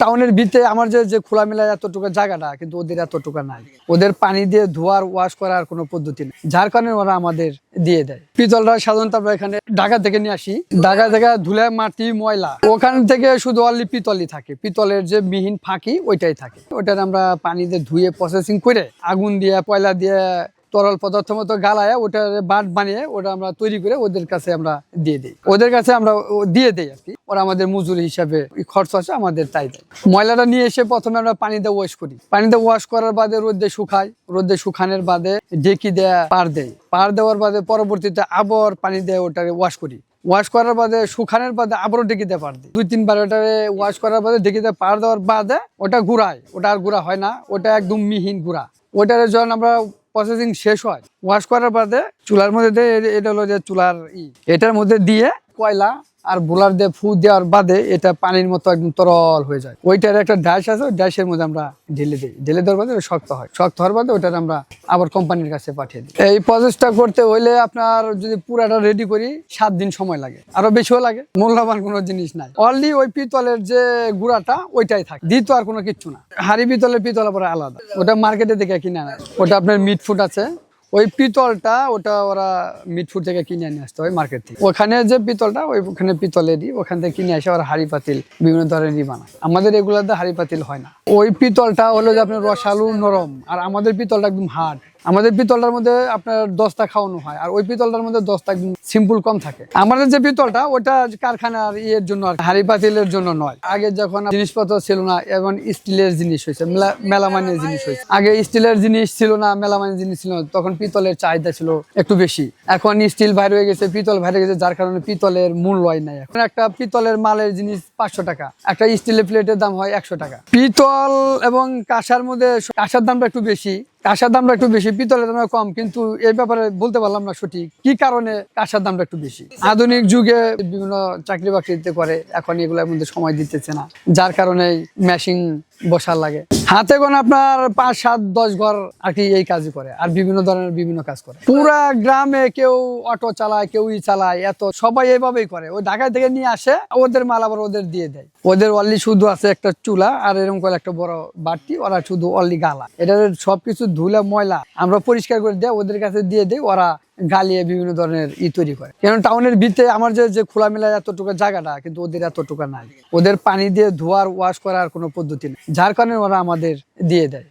টাউনের ভিতরে আমার যে যে খোলামেলা এতটুকু জায়গাটা, কিন্তু ওদের এতটুকু নাই। ওদের পানি দিয়ে ধোয়ার ওয়াশ করার কোনো পদ্ধতি নেই। যার কারণে ওরা আমাদের দিয়ে দেয়। পিতলটা সাধারণত আমরা এখানে ঢাকা থেকে নিয়ে আসি। ঢাকা থেকে ধুলে মাটি, ময়লা, ওখান থেকে শুধু অনলি পিতলই থাকে। পিতলের যে মিহিন ফাঁকি, ওইটাই থাকে। ওটার আমরা পানি দিয়ে ধুয়ে প্রসেসিং করে আগুন দিয়ে পয়লা দিয়ে তরল পদার্থ মতো গালায় ওটা বাট বানিয়ে ওটা আমরা তৈরি করে ওদের কাছে আমরা দিয়ে দিই। ওদের কাছে আমরা দিয়ে দিই আর কি। ওরা আমাদের মজুরি হিসাবে খরচ আছে, আমাদের তাই দেয়। ময়লাটা নিয়ে এসে প্রথমে আমরা পানিতে ওয়াশ করি। পানিতে ওয়াশ করার বাদে রোদে শুকাই। রোদে শুকানোর বাদে ডেকি দেয়া পার দেয় পার দেওয়ার বাদে পরবর্তীতে আবার পানি দিয়ে ওটাকে ওয়াশ করি। ওয়াশ করার বাদে শুকানোর বাদে আবারও ডেকিতে পার দিই। দুই, তিনবার ওটাকে ওয়াশ করার বাদে ডেকিতে পার দেওয়ার বাদে ওটা গুড়ায়। ওটা আর গুঁড়া হয় না। ওটা একদম মিহিন গুঁড়া। ওটার যখন আমরা প্রসেসিং শেষ হয়। ওয়াশ করার বাদে চুলার মধ্যে এটা হলো যে চুলার ই। এটার মধ্যে দিয়ে কয়লা আর বোলার দিয়ে ফু দেওয়ার বাদে এটা পানির মতো একদম তরল হয়ে যায়। ওইটার একটা ড্যাশ আছে, ওই ড্যাশের মধ্যে আমরা ঢেলে দিই। ঢেলে দেওয়ার বাদে শক্ত হয়। শক্ত হওয়ার বাদে ওটার আমরা আবার কোম্পানির কাছে পাঠিয়ে দিই। এই প্রসেসটা করতে হইলে আপনার যদি পুরাটা রেডি করি, সাত দিন সময় লাগে। আরও বেশিও লাগে। মূল্যবান কোনো জিনিস নাই। অনলি ওই পিতলের যে গুড়াটা, ওইটাই থাকে। দ্বিতীয় আর কোনো কিচ্ছু না। হাড়ি পিতলের পিতল আবার আলাদা। ওটা মার্কেটে থেকে কিনে আনে ওটা আপনার মিট ফুড আছে। ওই পিতলটা ওটা ওরা মিটফুর থেকে কিনে নিয়ে আসতে হয় মার্কেট থেকে। ওখানে যে পিতলটা ওই ওখানে পিতলেরই, ওখান থেকে কিনে আসে ওরা হাড়ি পাতিল, বিভিন্ন ধরনেরই বানায়। আমাদের এগুলোতে হাড়ি পাতিল হয় না। ওই পিতলটা হলো যে আপনার রসালু নরম, আর আমাদের পিতলটা একদম হার্ড আমাদের পিতলটার মধ্যে আপনার দশটা খাওয়ানো হয়, আর ওই পিতলটার মধ্যে দশটা সিম্পল কম থাকে। আমাদের যে পিতলটা ওটা কারখানার ইয়ের জন্য আর হাড়ি পাতিলের জন্য নয়। আগে যখন জিনিসপত্র ছিল না এবং স্টিলের জিনিস হয়েছে, মেলা- মেলামাইনের জিনিস হয়েছে। আগে স্টিলের জিনিস ছিল না, মেলামাইনের জিনিস ছিল না, তখন পিতলের চাহিদা ছিল একটু বেশি। এখন স্টিল বাইরে হয়ে গেছে, পিতল বাইরে গেছে, যার কারণে পিতলের মূল্যই নাই এখন। একটা পিতলের মালের জিনিস পাঁচশো টাকা, একটা স্টিলের প্লেটের দাম হয় একশো টাকা। পিতল এবং কাঁসার মধ্যে কাঁসার দামটা একটু বেশি কাঁসার দামটা একটু বেশি, পিতলের দামটা কম, কিন্তু এই ব্যাপারে বলতে পারলাম না সঠিক। কি কারণে কাঁসার দামটা একটু বেশি? আধুনিক যুগে বিভিন্ন চাকরি বাকরিতে করে, এখন এগুলোর মধ্যে সময় দিতেছে না, যার কারণে মেশিন বসার লাগে। হাতে কোন আপনার পাঁচ, সাত, দশ ঘর আর কি এই কাজই করে। আর বিভিন্ন ধরনের বিভিন্ন কাজ করে। পুরা গ্রামে কেউ অটো চালায়, কেউ ই চালায়, এত সবাই এইভাবেই করে। ওই ঢাকা থেকে নিয়ে আসে, ওদের মাল আবার ওদের দিয়ে দেয়। ওদের অনলি শুধু আছে একটা চুলা আর এরকম করে একটা বড় বাটি, ওরা শুধু অনলি গালা। এটা সবকিছু ধুলে ময়লা আমরা পরিষ্কার করে দেয় ওদের কাছে দিয়ে দেয় ওরা গালিয়ে বিভিন্ন ধরনের ই তৈরি করে। কেন টাউনের ভিতরে আমার যে যে খোলামেলা এতটুকু জায়গাটা, কিন্তু ওদের এতটুকু নাই। ওদের পানি দিয়ে ধোয়ার ওয়াশ করার কোনো পদ্ধতি নেই। যার কারণে ওরা আমাদের দিয়ে দেয়।